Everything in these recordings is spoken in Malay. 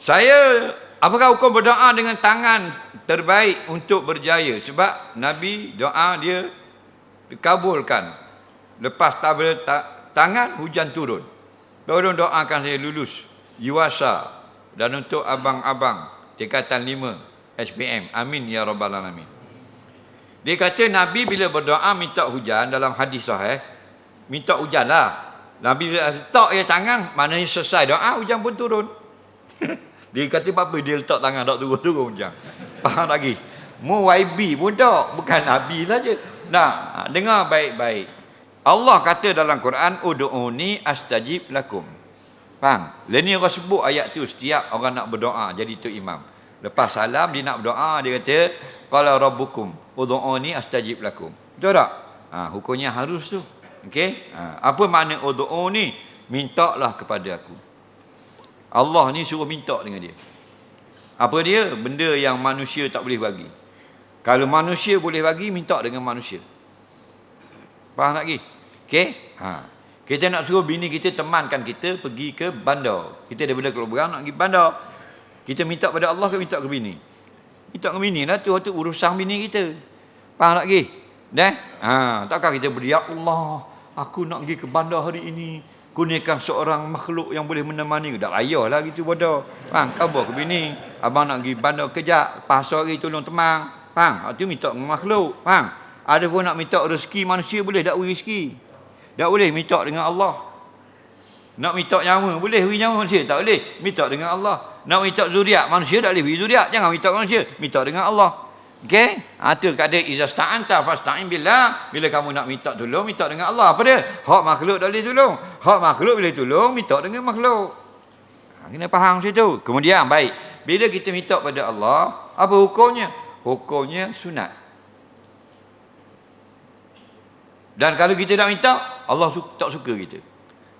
Saya apakah hukum berdoa dengan tangan terbaik untuk berjaya? Sebab Nabi doa dia dikabulkan. Lepas tabel ta, tangan hujan turun. Tolong doakan saya lulus yuasa dan untuk abang-abang tingkatan 5 SPM. Amin ya rabbal alamin. Dia kata Nabi bila berdoa minta hujan dalam hadis sahih, minta hujan lah. Nabi bila letak je tangan, maknanya selesai doa, hujan pun turun. dia kata apa dia letak tangan tak turun-turun hujan. Faham lagi? Mu YB pun tak, bukan Nabi saja. Nah, dengar baik-baik. Allah kata dalam Quran, Udu'uni astajib lakum. Faham? Leni orang sebut ayat tu setiap orang nak berdoa jadi tu imam. Lepas salam dia nak berdoa dia kata qala rabbukum ud'uni astajib lakum. Betul tak? Ha, hukumnya harus tu. Okey? Ha, apa makna ud'uni? Mintalah kepada aku. Allah ni suruh minta dengan dia. Apa dia? Benda yang manusia tak boleh bagi. Kalau manusia boleh bagi, minta dengan manusia. Faham lagi? Okey? Ha. Kita nak suruh bini kita temankan kita pergi ke bandar. Kita daripada Keluar Berang nak pergi bandar. Kita minta pada Allah ke minta ke bini? Minta ke bini lah tu, tu urusan bini kita. Faham tak lagi? Dah? Ha, takkan kita beri, Ya Allah, aku nak pergi ke bandar hari ini. Kurniakan seorang makhluk yang boleh menemani. Tak lah gitu bodoh. Faham? Kau bawa ke bini. Abang nak pergi bandar kejap. Pasal hari tolong temang. Faham? Itu minta dengan makhluk. Faham? Ada pun nak minta rezeki manusia boleh tak beri rezeki. Tak boleh minta dengan Allah. Nak minta nyawa, boleh beri nyawa manusia? Tak boleh. Minta dengan Allah. Nak minta zuriat, manusia tak boleh beri zuriat. Jangan minta manusia. Minta dengan Allah. Okey? Ha, tu kata iza sta'anta fasta'in billah. Bila kamu nak minta tolong, minta dengan Allah. Apa dia? Hak makhluk tak boleh tolong. Hak makhluk boleh tolong, minta dengan makhluk. Ha, kena faham situ. Kemudian, baik. Bila kita minta pada Allah, apa hukumnya? Hukumnya sunat. Dan kalau kita nak minta, Allah tak suka kita.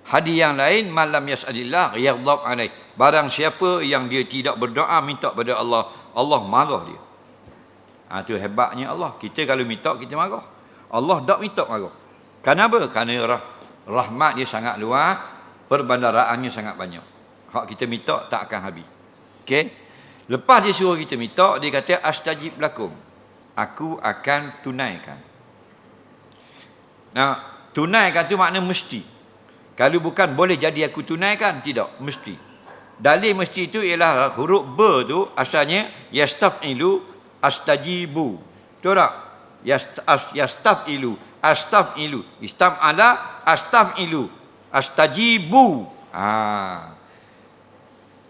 Hadis yang lain, malam yas'alillah yaghdab alaih. Barang siapa yang dia tidak berdoa minta pada Allah, Allah marah dia. Ha, itu hebatnya Allah. Kita kalau minta, kita marah. Allah tak minta marah. Kenapa? Kerana rah, rahmat dia sangat luas, perbandaraannya sangat banyak. Hak kita minta tak akan habis. Okey? Lepas dia suruh kita minta, dia kata astajib lakum. Aku akan tunaikan. Nah, tunaikan tu makna mesti. Kalau bukan boleh jadi aku tunaikan, tidak, mesti. Dalil mesti itu ialah huruf B tu asalnya yastafilu astajibu. Betul tak? Yastaf yastafilu astafilu. Istam ala astafilu astajibu. Ah.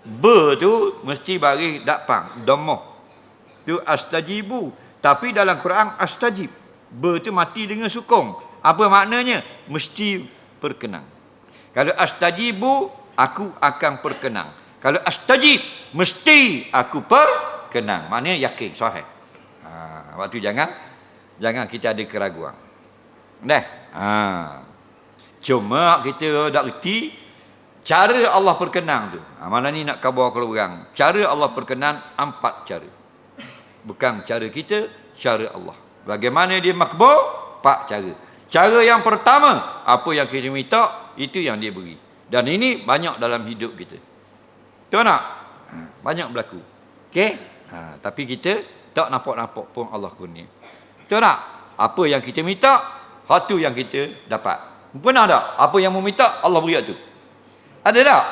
B tu mesti bagi dakpang, domoh. Tu astajibu. Tapi dalam Quran astajib. B tu mati dengan sukong. Apa maknanya? Mesti perkenan. Kalau astajibu, aku akan perkenan. Kalau astajib, mesti aku perkenan. Maknanya yakin, sahih. Ha, waktu jangan jangan kita ada keraguan. Dah. Ha. Cuma kita tak reti cara Allah perkenan tu. Ha, mana ni nak khabar kalau orang. Cara Allah perkenan empat cara. Bukan cara kita, cara Allah. Bagaimana dia makbul? Empat cara. Cara yang pertama, apa yang kita minta, itu yang dia beri. Dan ini banyak dalam hidup kita. Tahu tak? Ha, banyak berlaku. Okey? Ha, tapi kita tak nampak-nampak pun Allah kurnia. Tahu tak? Apa yang kita minta, hatu yang kita dapat. Pernah tak? Apa yang mu minta, Allah beri tu. Ada tak?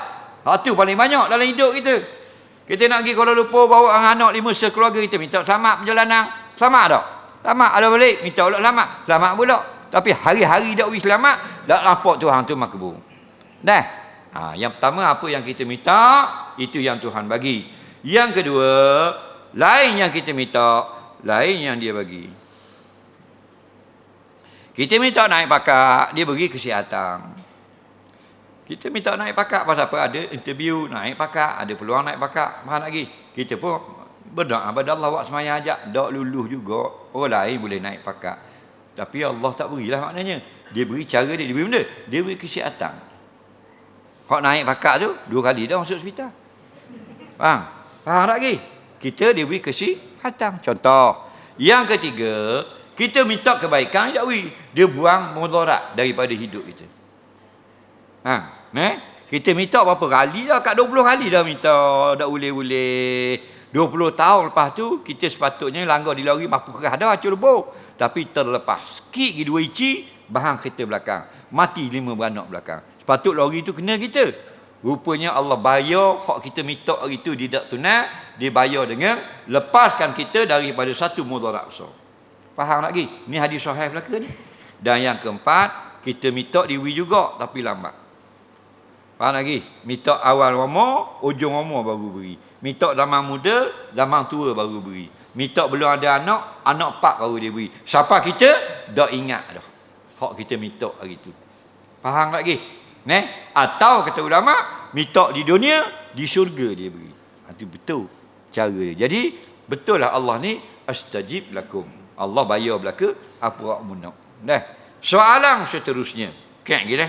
Hatu paling banyak dalam hidup kita. Kita nak pergi Kuala Lumpur bawa anak-anak lima sekeluarga kita minta selamat perjalanan. Selamat tak? Selamat ada balik, minta pula selamat. Selamat pula. Tapi hari-hari dak wis selamat, dak nampak Tuhan tu makbul. Dah. Ha, yang pertama apa yang kita minta, itu yang Tuhan bagi. Yang kedua, lain yang kita minta, lain yang dia bagi. Kita minta naik pakak, dia bagi kesihatan. Kita minta naik pakak pasal apa? Ada interview naik pakak, ada peluang naik pakak. Mahal lagi. Kita pun berdoa pada Allah buat semayang ajak. Tak luluh juga. Orang lain boleh naik pakak. Tapi Allah tak berilah maknanya. Dia beri cara dia. Dia beri benda. Dia beri kesihatan. Hak naik pakak tu, dua kali dah masuk hospital. Faham? Faham tak lagi? Kita dia beri kesihatan. Contoh. Yang ketiga, kita minta kebaikan, beri. Dia buang mudarat daripada hidup kita. Ha, ne? Kita minta berapa kali dah? Kat 20 kali dah minta. Dah boleh-boleh. 20 tahun lepas tu, kita sepatutnya langgar di lori mampu kerah dah, acur lebur. Tapi terlepas. Sikit lagi dua inci, bahan kereta belakang. Mati lima beranak belakang. Sepatut lori tu kena kita. Rupanya Allah bayar hak kita minta hari tu tidak tunai. Dia bayar dengan lepaskan kita daripada satu mudarat besar. Faham lagi? Ni hadis sahih belaka ni. Dan yang keempat, kita minta diwi juga tapi lambat. Faham lagi? Minta awal umur, ujung umur baru beri. Minta zaman muda, zaman tua baru beri. Minta belum ada anak, anak pak baru dia beri. Siapa kita, dah ingat dah. Hak kita minta hari tu. Faham lagi? Ne? Atau kata ulama, minta di dunia, di syurga dia beri. Itu ha, betul cara dia. Jadi, betul lah Allah ni, astajib lakum. Allah bayar belaka, apa awak nak. Dah. Soalan seterusnya. Kek gini.